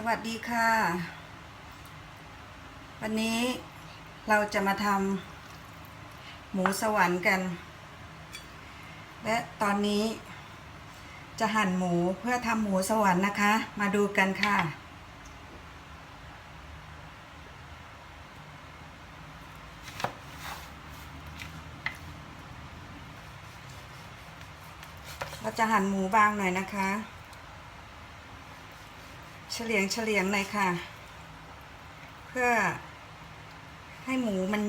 สวัสดีค่ะ วันนี้เราจะมาทำหมูสวรรค์กัน และตอนนี้จะหั่นหมูเพื่อทำหมูสวรรค์นะคะ มาดูกันค่ะ เราจะหั่นหมูบางหน่อยนะคะ ฉลียงเฉลียงหน่อยค่ะ เพื่อให้หมูมัน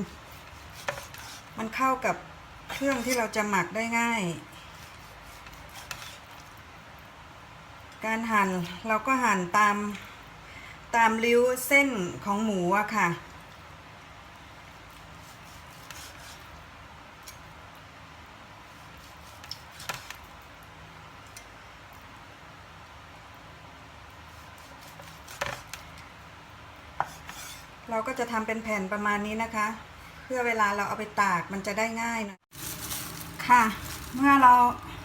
มันเข้ากับเครื่องที่เราจะหมักได้ง่าย การหั่นเราก็หั่นตามตามริ้วเส้นของหมูอะค่ะ เราก็จะทำเป็นแผ่นประมาณนี้นะคะ เพื่อเวลาเราเอาไปตากมันจะได้ง่ายนะค่ะ เมื่อเรา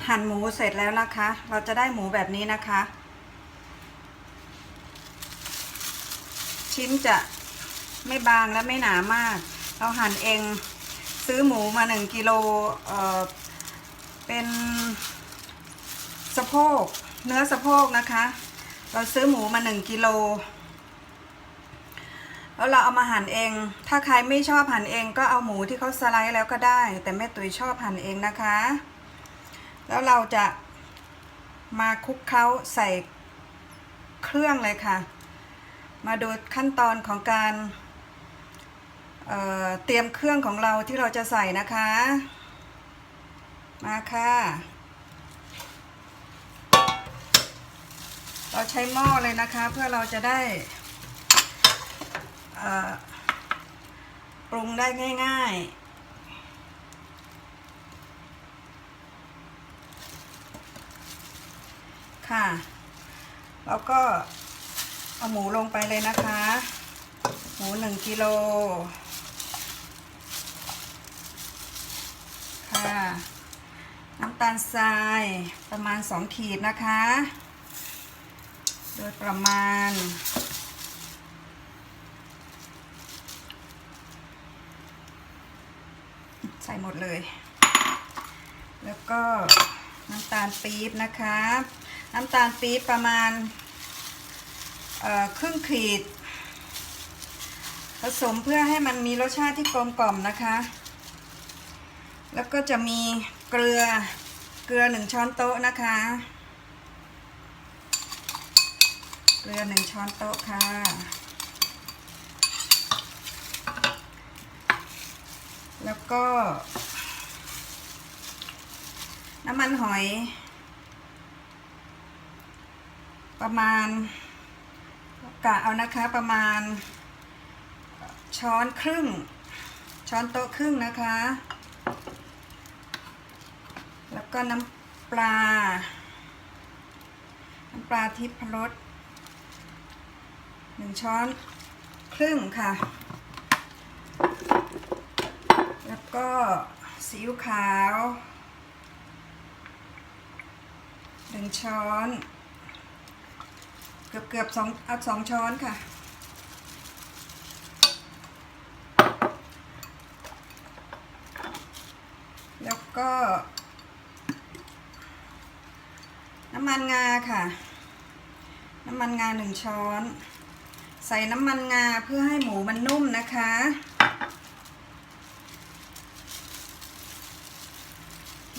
หั่นหมูเสร็จแล้วนะคะ เราจะได้หมูแบบนี้นะคะ ชิ้นจะไม่บางและไม่หนามาก เราหั่นเองซื้อหมูมาหนึ่งกิโลเอ่อเป็นสะโพกเนื้อสะโพกนะคะ เราซื้อหมูมาหนึ่งกิโล แล้วเราเอามาหั่นเอง ถ้าใครไม่ชอบหั่นเองก็เอาหมูที่เขาสไลด์แล้วก็ได้ แต่แม่ตุ๋ยชอบหั่นเองนะคะ แล้วเราจะมาคลุกเคล้าใส่เครื่องเลยค่ะ มาดูขั้นตอนของการเเตรียมเครื่องของเราที่เราจะใส่นะคะ มาค่ะ เราใช้หม้อเลยนะคะเพื่อเราจะได้ ปรุงได้ง่าย ๆค่ะ แล้วก็เอาหมูลงไปเลยนะคะ หมูหนึ่งกิโล ค่ะ น้ำตาลทรายประมาณสองขีดนะคะ โดยประมาณ ใส่หมดเลย แล้วก็น้ำตาลปี๊บนะคะ น้ำตาลปี๊บประมาณครึ่งขีด ผสมเพื่อให้มันมีรสชาติที่กลมกล่อมนะคะ แล้วก็จะมีเกลือเกลือหนึ่งช้อนโต๊ะนะคะ เกลือหนึ่งช้อนโต๊ะค่ะ แล้วก็ น้ำมันหอย ประมาณกะเอานะคะประมาณ ช้อนครึ่ง ช้อนโต๊ะครึ่งนะคะ แล้วก็น้ำปลา น้ำปลาทิพรสหนึ่งช้อนครึ่งค่ะ แล้ว ก็ซีอิ๊วขาวหนึ่งช้อน เกือบเกือบสองเอาสองช้อนค่ะ แล้วก็ น้ำมันงาค่ะ น้ำมันงาหนึ่งช้อน ใส่น้ำมันงาเพื่อให้หมูมันนุ่มนะคะ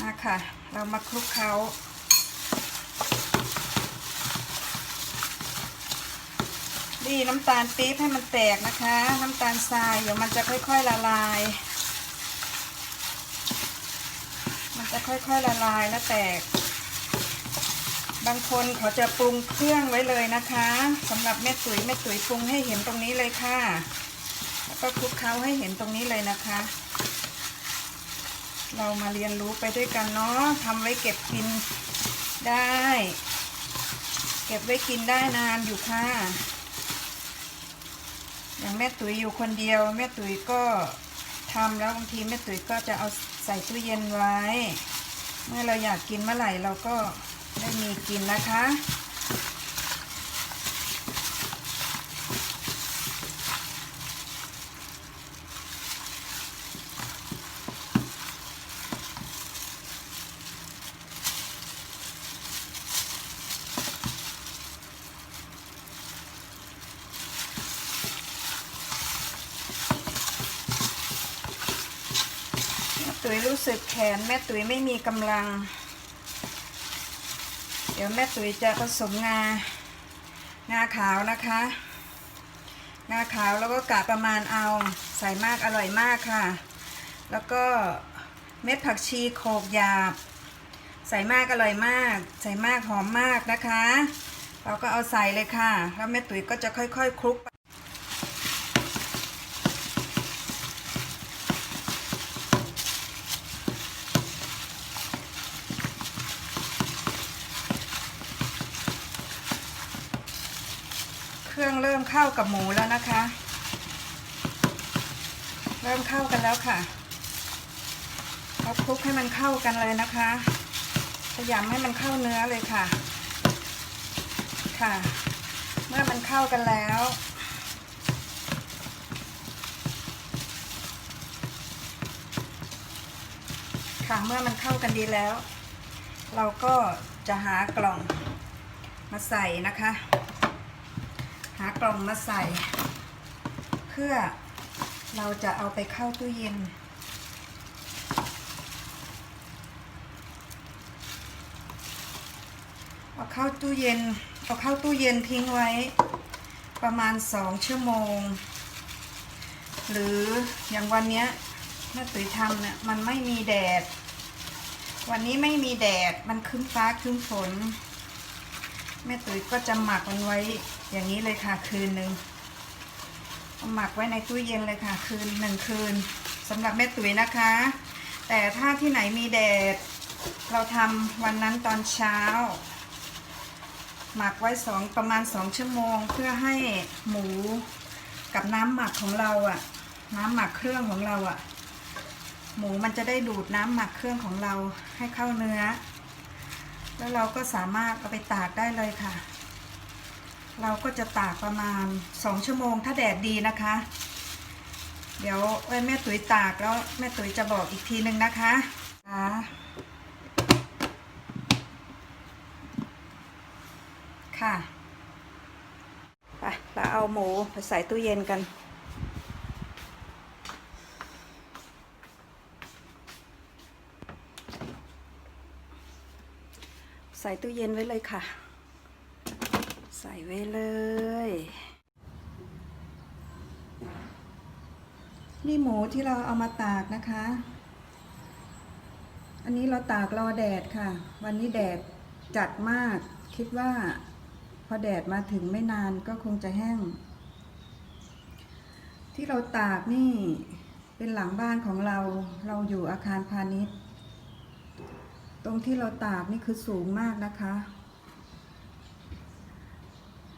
มาค่ะ เรามาคลุกเคล้าดีน้ำตาลปี๊บให้มันแตกนะคะ น้ำตาลทรายเดี๋ยวมันจะค่อย ๆละลาย มันจะค่อยๆละลายแล้วแตก บางคนเขาจะปรุงเครื่องไว้เลยนะคะสำหรับแม่ตุ๋ยแม่ตุ๋ยปรุงให้เห็นตรงนี้เลยค่ะ แล้วก็คลุกเคล้าให้เห็นตรงนี้เลยนะคะ เรามาเรียนรู้ไปด้วยกันเนาะทำไว้เก็บกินได้ เก็บไว้กินได้นานอยู่ค่ะ อย่างแม่ตุ๋ยอยู่คนเดียว แม่ตุ๋ยก็ทำแล้วบางทีแม่ตุ๋ยก็จะเอาใส่ตู้เย็นไว้ เมื่อเราอยากกินเมื่อไหร่เราก็ได้มีกินนะคะ ตุ๋ยรู้สึกแขนแม่ตุ๋ยไม่มีกำลัง เดี๋ยวแม่ตุ๋ยจะผสมงางาขาวนะคะ งาขาวแล้วก็กะประมาณเอาใส่มากอร่อยมากค่ะ แล้วก็เม็ดผักชีโขกหยาบ ใส่มากอร่อยมาก ใส่มากหอมมากนะคะ เราก็เอาใส่เลยค่ะ แล้วแม่ตุ๋ยก็จะค่อยๆคลุกไปเครื่อง เข้ากับหมูแล้วนะคะ เริ่มเข้ากันแล้วค่ะเราคลุกให้มันเข้ากันเลยนะคะ พยายามให้มันเข้าเนื้อเลยค่ะ ค่ะ เมื่อมันเข้ากันแล้วค่ะเมื่อมันเข้ากันดีแล้ว เราก็จะหากล่องมาใส่นะคะ กล่องมาใส่ เพื่อเราจะเอาไปเข้าตู้เย็น เอาเข้าตู้เย็น เอาเข้าตู้เย็นทิ้งไว้ ประมาณสองชั่วโมง หรืออย่างวันนี้แม่ตุ๋ยทำเนี่ยมันไม่มีแดด วันนี้ไม่มีแดดมันครึ้มฟ้าครึ้มฝน แม่ตุ๋ยก็จะหมักมันไว้อย่างนี้เลยค่ะคืนหนึ่งหมักไว้ในตู้เย็นเลยค่ะ คืนหนึ่งคืนสำหรับแม่ตุ๋ยนะคะ แต่ถ้าที่ไหนมีแดด เราทำวันนั้นตอนเช้า หมักไว้สองประมาณสองชั่วโมง เพื่อให้หมูกับน้ำหมักของเราอะน้ำหมักเครื่องของเราอะหมูมันจะได้ดูดน้ำหมักเครื่องของเราให้เข้าเนื้อ แล้วเราก็สามารถเอาไปตากได้เลยค่ะ เราก็จะตากประมาณสองชั่วโมงถ้าแดดดีนะคะ เดี๋ยวไว้แม่ตุ๋ยตากแล้วแม่ตุ๋ยจะบอกอีกทีนึงนะคะค่ะค่ะ ไปเราเอาหมูไปใส่ตู้เย็นกัน ใส่ตู้เย็นไว้เลยค่ะ ใส่ไว้เลย นี่หมูที่เราเอามาตากนะคะ อันนี้เราตากรอแดดค่ะ วันนี้แดดจัดมาก คิดว่าพอแดดมาถึงไม่นานก็คงจะแห้ง ที่เราตากนี่เป็นหลังบ้านของเรา เราอยู่อาคารพาณิชย์ ตรงที่เราตากนี่คือสูงมากนะคะ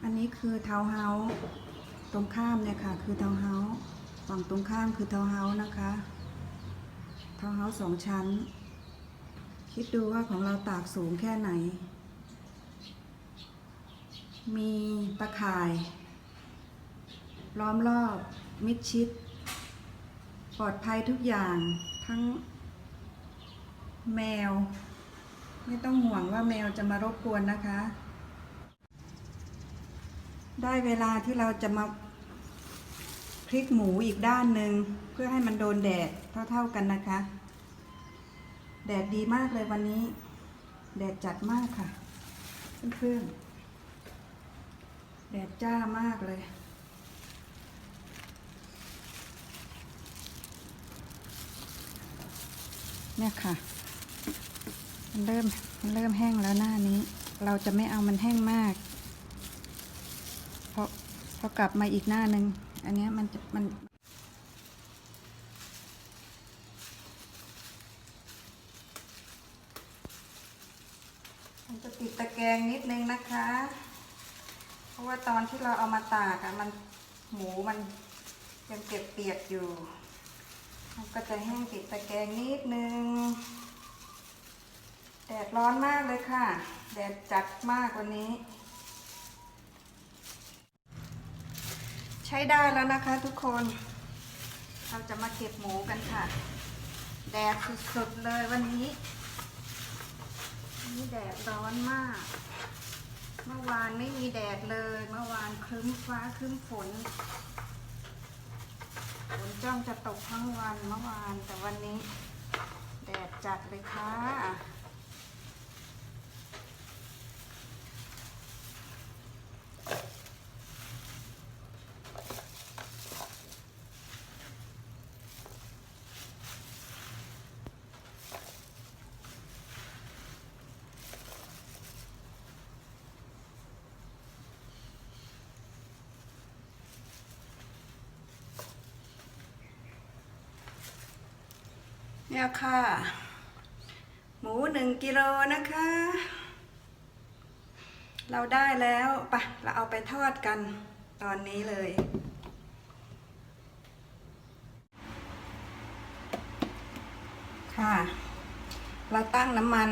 อันนี้คือเทาเฮาส์ตรงข้ามเนี่ยค่ะ คือเทาเฮาส์ฝั่งตรงข้ามคือเทาเฮาส์นะคะ เทาเฮาส์สองชั้น คิดดูว่าของเราตากสูงแค่ไหน มีตะข่าย ล้อมรอบมิดชิด ปลอดภัยทุกอย่างทั้งแมว ไม่ต้องห่วงว่าแมวจะมารบกวนนะคะ ได้เวลาที่เราจะมาพลิกหมูอีกด้านหนึ่งเพื่อให้มันโดนแดดเท่าๆกันนะคะ แดดดีมากเลยวันนี้ แดดจัดมากค่ะเพื่อนๆแดดจ้ามากเลยเนี่ยค่ะ มันเริ่มมันเริ่มแห้งแล้วหน้านี้ เราจะไม่เอามันแห้งมากเพราะพอกลับมาอีกหน้านึง อันนี้มันจะมันมันจะติดตะแกรงนิดนึงนะคะ เพราะว่าตอนที่เราเอามาตากอะมันหมูมันยังเก็บเปียกอยู่ มันก็จะแห้งติดตะแกรงนิดนึง แดดร้อนมากเลยค่ะ แดดจัดมากวันนี้ ใช้ได้แล้วนะคะทุกคน เราจะมาเก็บหมูกันค่ะ แดดสุดๆเลยวันนี้นนี้แดดร้อนมาก เมื่อวานไม่มีแดดเลย เมื่อวานครึ้มฟ้าครึ้มฝนฝนจ้องจะตกทั้งวันเมื่อวานแต่วันนี้ แดดจัดเลยค่ะ เนี่ยค่ะ หมูหนึ่งกิโลนะคะ เราได้แล้วไปะเราเอาไปทอดกันตอนนี้เลย ค่ะ เราตั้งน้ำมัน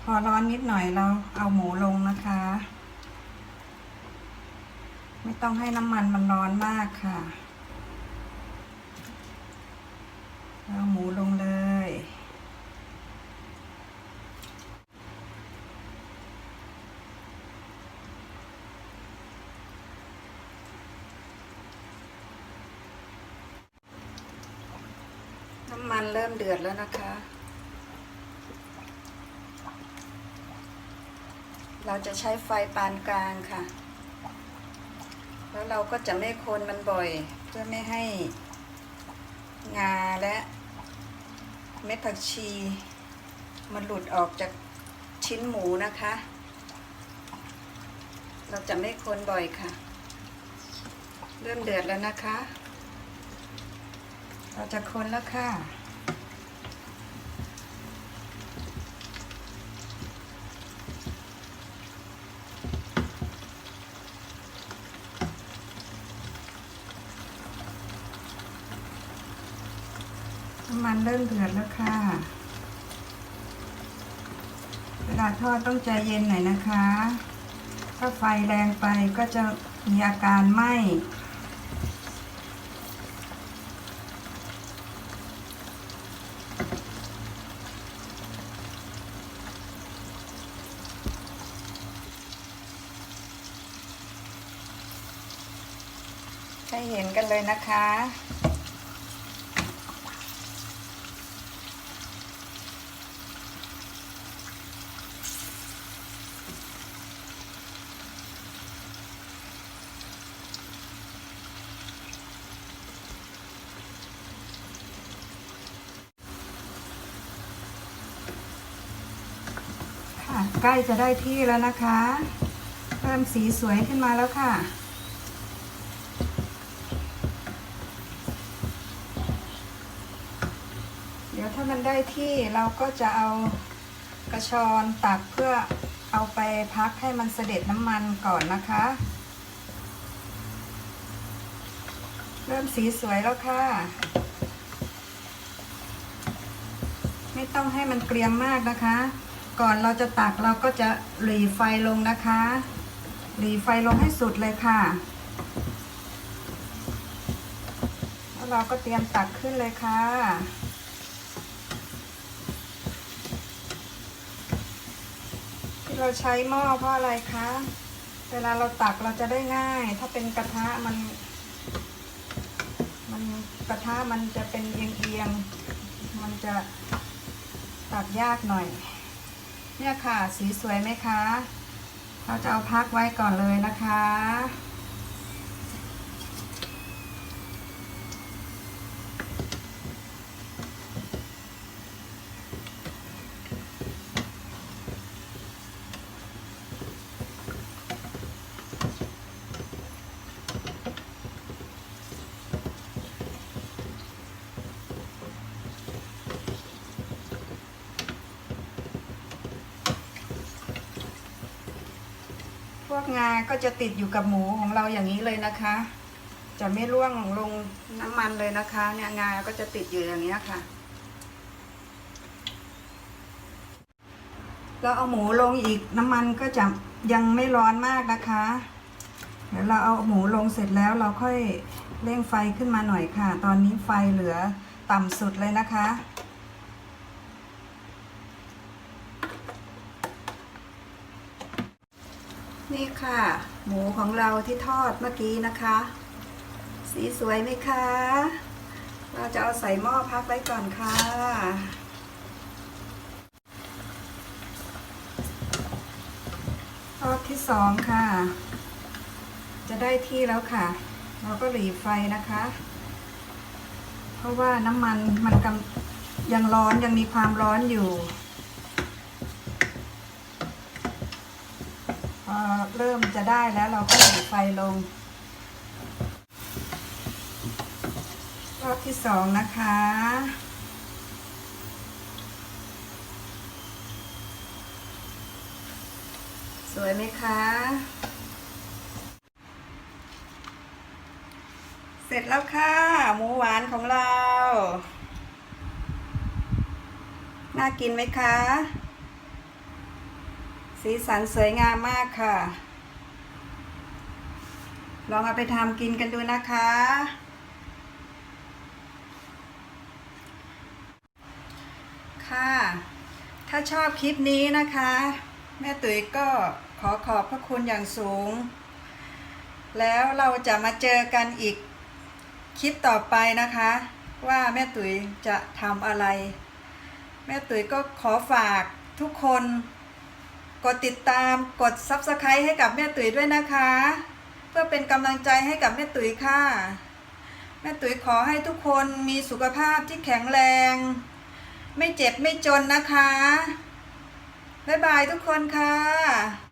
พอร้อนนิดหน่อยเราเอาหมูลงนะคะ ไม่ต้องให้น้ำมันมันร้อนมากค่ะ เอาหมูลงเลย น้ำมันเริ่มเดือดแล้วนะคะ เราจะใช้ไฟปานกลางค่ะ แล้วเราก็จะไม่คนมันบ่อย เพื่อไม่ให้งาและ เม็ดผักชี มันหลุดออกจากชิ้นหมูนะคะ เราจะไม่คนบ่อยค่ะ เริ่มเดือดแล้วนะคะ เราจะคนแล้วค่ะ เริ่มเดือดแล้วค่ะ เวลาทอดต้องใจเย็นหน่อยนะคะ ถ้าไฟแรงไปก็จะมีอาการไหม้ให้เห็นกันเลยนะคะ ล้จะได้ที่แล้วนะคะ เริ่มสีสวยขึ้นมาแล้วค่ะ เดี๋ยวถ้ามันได้ที่เราก็จะเอากระชอนตักเพื่อเอาไปพักให้มันเสด็จน้ำมันก่อนนะคะ เริ่มสีสวยแล้วค่ะ ไม่ต้องให้มันเกรียมมากนะคะ ก่อนเราจะตักเราก็จะหลีไฟลงนะคะ หลีไฟลงให้สุดเลยค่ะ แล้วเราก็เตรียมตักขึ้นเลยค่ะที่เราใช้หม้อเพราะอะไรคะ เวลาเราตักเราจะได้ง่าย ถ้าเป็นกระทะมัน มันกระทะมันจะเป็นเอียงๆ มันจะตักยากหน่อย เนี่ยค่ะ สีสวยไหมคะ เราจะเอาพักไว้ก่อนเลยนะคะ วกงาก็จะติดอยู่กับหมูของเราอย่างนี้เลยนะคะ จะไม่ร่วงลงน้ำมันเลยนะคะ เนี่ยงาก็จะติดอยู่อย่างนี้ค่ะเราเอาหมูลงอีกน้ำมันก็จะยังไม่ร้อนมากนะคะ เดี๋ยวเราเอาหมูลงเสร็จแล้วเราค่อยเร่งไฟขึ้นมาหน่อยค่ะ ตอนนี้ไฟเหลือต่ำสุดเลยนะคะ นี่ค่ะ หมูของเราที่ทอดเมื่อกี้นะคะ สีสวยไหมคะ เราจะเอาใส่หม้อพักไว้ก่อนค่ะ รอบที่สองค่ะ จะได้ที่แล้วค่ะ เราก็หลีไฟนะคะ เพราะว่าน้ำมันมันกำยังร้อนยังมีความร้อนอยู่ พอเริ่มจะได้แล้วเราก็หลีไฟลง รอบที่สองนะคะ สวยไหมคะ เสร็จแล้วค่ะ หมูหวานของเรา น่ากินไหมคะ สีสันสวยงามมากค่ะ ลองเอาไปทำกินกันดูนะคะ ค่ะ ถ้าชอบคลิปนี้นะคะ แม่ตุ๋ยก็ขอขอบพระคุณอย่างสูง แล้วเราจะมาเจอกันอีกคลิปต่อไปนะคะ ว่าแม่ตุ๋ยจะทำอะไร แม่ตุ๋ยก็ขอฝากทุกคน กดติดตามกด Subscribe ให้กับแม่ตุ๋ยด้วยนะคะ เพื่อเป็นกำลังใจให้กับแม่ตุ๋ยค่ะ แม่ตุ๋ยขอให้ทุกคนมีสุขภาพที่แข็งแรง ไม่เจ็บไม่จนนะคะ บ๊ายบายทุกคนค่ะ